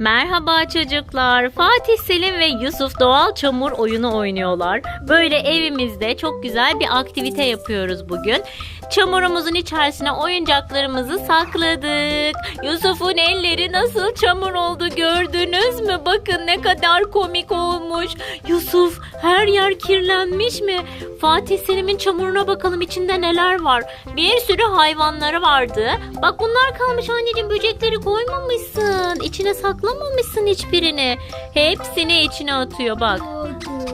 Merhaba çocuklar. Fatih Selim ve Yusuf doğal çamur oyunu oynuyorlar. Böyle evimizde çok güzel bir aktivite yapıyoruz bugün. Çamurumuzun içerisine oyuncaklarımızı sakladık. Yusuf'un elleri nasıl çamur oldu gördünüz mü? Bakın ne kadar komik olmuş. Yusuf her yer kirlenmiş mi? Fatih Selim'in çamuruna bakalım içinde neler var. Bir sürü hayvanları vardı. Bak bunlar kalmış anneciğim böcekleri koymamışsın. İçine saklamamışsın hiçbirini. Hepsini içine atıyor bak.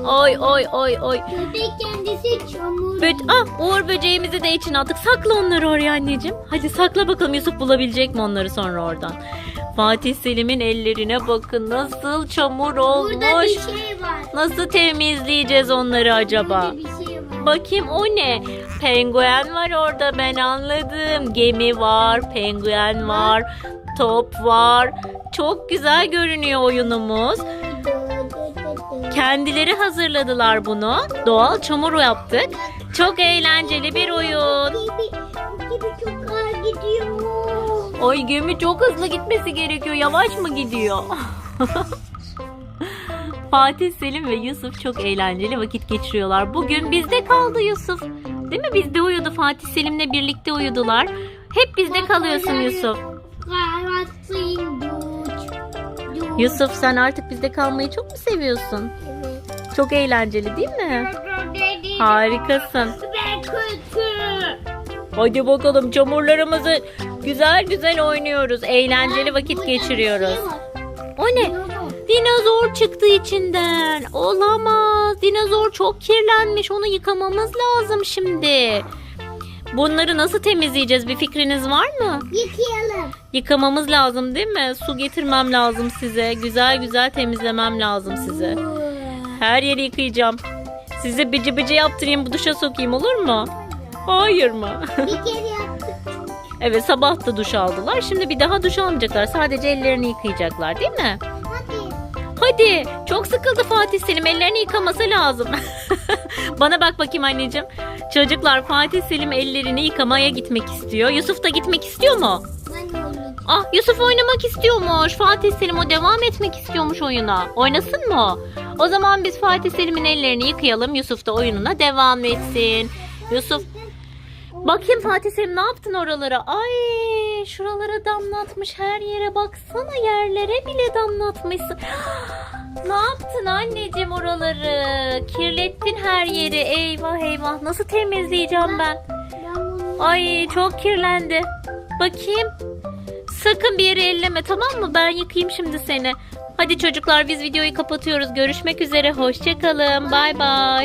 Oy oy oy oy. Köpek kendisi çamur. Böt ah uğur böceğimizi de içine attık. Sakla onları oraya anneciğim. Hadi sakla bakalım Yusuf bulabilecek mi onları sonra oradan. Fatih Selim'in ellerine bakın nasıl çamur olmuş. Burada bir şey var. Nasıl temizleyeceğiz onları acaba? Burada bir şey. Bakayım o ne? Penguen var orada ben anladım. Gemi var, penguen var, top var. Çok güzel görünüyor oyunumuz. Kendileri hazırladılar bunu. Doğal çamur yaptık. Çok eğlenceli bir oyun. Oy gemi çok hızlı gitmesi gerekiyor. Yavaş mı gidiyor? Fatih Selim ve Yusuf çok eğlenceli vakit geçiriyorlar. Bugün bizde kaldı Yusuf. Değil mi? Bizde uyudu. Fatih Selim'le birlikte uyudular. Hep bizde kalıyorsun Yusuf. Yusuf sen artık bizde kalmayı çok mu seviyorsun? Evet. Çok eğlenceli değil mi? Harikasın. Hadi bakalım çamurlarımızı güzel güzel oynuyoruz. Eğlenceli vakit geçiriyoruz. O ne? Dinozor. Çıktı içinden. Olamaz. Dinozor çok kirlenmiş. Onu yıkamamız lazım şimdi. Bunları nasıl temizleyeceğiz? Bir fikriniz var mı? Yıkayalım. Yıkamamız lazım değil mi? Su getirmem lazım size. Güzel güzel temizlemem lazım size. Her yeri yıkayacağım. Size bici bici yaptırayım bu duşa sokayım olur mu? Hayır mı? Bir kere yaptık. evet sabah da duş aldılar. Şimdi bir daha duş almayacaklar. Sadece ellerini yıkayacaklar değil mi? Hadi. Çok sıkıldı Fatih Selim ellerini yıkaması lazım. Bana bak bakayım anneciğim. Çocuklar Fatih Selim ellerini yıkamaya gitmek istiyor. Yusuf da gitmek istiyor mu? Ah Yusuf oynamak istiyormuş. Fatih Selim o devam etmek istiyormuş oyuna. Oynasın mı? o? O zaman biz Fatih Selim'in ellerini yıkayalım. Yusuf da oyununa devam etsin. Yusuf Bakayım Fatih Selim ne yaptın oralara? Ay şuralara damlatmış her yere baksana yerlere bile damlatmışsın. ne yaptın anneciğim oraları? Kirlettin her yeri. Eyvah eyvah nasıl temizleyeceğim ben? Ay çok kirlendi. Bakayım. Sakın bir yere elleme tamam mı? Ben yıkayayım şimdi seni. Hadi çocuklar biz videoyu kapatıyoruz. Görüşmek üzere. Hoşçakalın. Bay bay.